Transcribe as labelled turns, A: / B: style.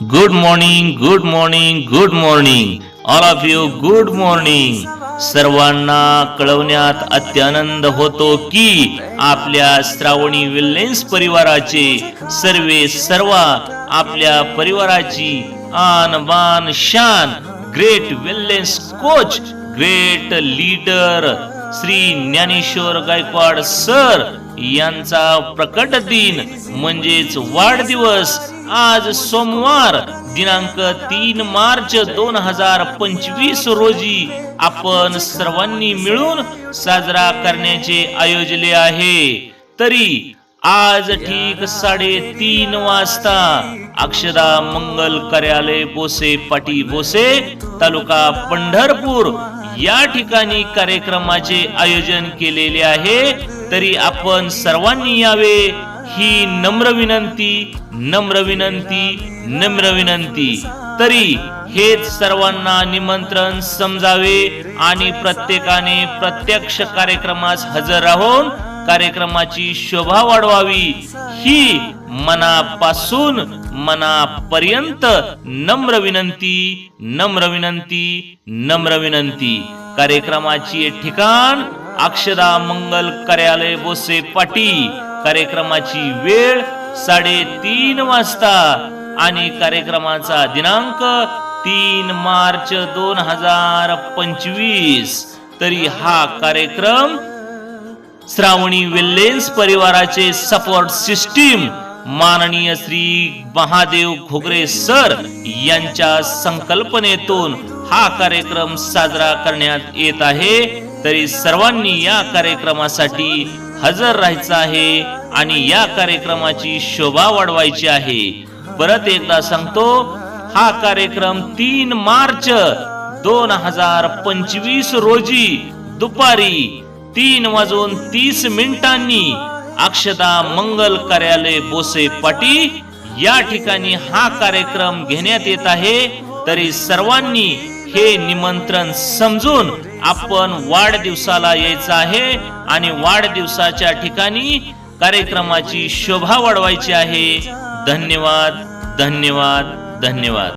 A: Good morning good morning good morning all of you good morning सर्वांना कळवण्यात अत्यानंद होतो की आपल्या श्रावणी विल्लेन्स परिवाराचे सर्वे सर्व आपल्या परिवाराची आन बान शान great wellness coach great leader Shri Dnyaneshwar Gaikwad sir यांचा प्रकट दिन म्हणजेच वाढदिवस आज सोमवार दिनांक तीन मार्च दोन हजार पंचवीस रोजी आपण सर्वांनी मिळून साजरा करण्याचे आयोजले आहे. तरी आज ठीक साडेतीन वाजता अक्षदा मंगल कार्यालय बोसे पाटी बोसे तालुका पंढरपूर या ठिकाणी कार्यक्रमाचे आयोजन केलेले आहे. तरी आपण सर्वांनी यावे ही नम्र विनंती नम्र विनंती नम्र विनंती. तरी हेच सर्वांना निमंत्रण समजावे आणि प्रत्येकाने प्रत्यक्ष कार्यक्रमास हजर राहून कार्यक्रमाची शोभा वाढवावी. ही मनापासून मनापर्यंत नम्र विनंती नम्र विनंती नम्र विनंती. कार्यक्रमाची ठिकाण अक्षदा मंगल कार्यालय बोसे पाटी कार्यक्रमाची वेळ साडेतीन वाजता आणि कार्यक्रमाचा दिनांक तीन मार्च दोन हजार पंचवीस. तरी हा कार्यक्रम श्रावणी वेल्लेन्स परिवाराचे सपोर्ट सिस्टीम माननीय श्री महादेव घोगरे सर यांच्या संकल्पनेतून हा कार्यक्रम साजरा करण्यात येत आहे. तरी सर्वांनी या कार्यक्रमासाठी हजर राहायचं आहे आणि या कार्यक्रमाची शोभा वाढवायची आहे. परत एकदा सांगतो हा कार्यक्रम तीन मार्च दोन हजार पंचवीस रोजी दुपारी तीन वाजून तीस मिनिटांनी अक्षदा मंगल कार्यालय बोसे पाटी या ठिकाणी हा कार्यक्रम घेण्यात येत आहे. तरी सर्वांनी हे निमंत्रण समजून आपण वाढदिवसाला यायचं आहे आणि वाढदिवसाच्या ठिकाणी कार्यक्रमाची शोभा वाढवायची आहे. धन्यवाद धन्यवाद धन्यवाद.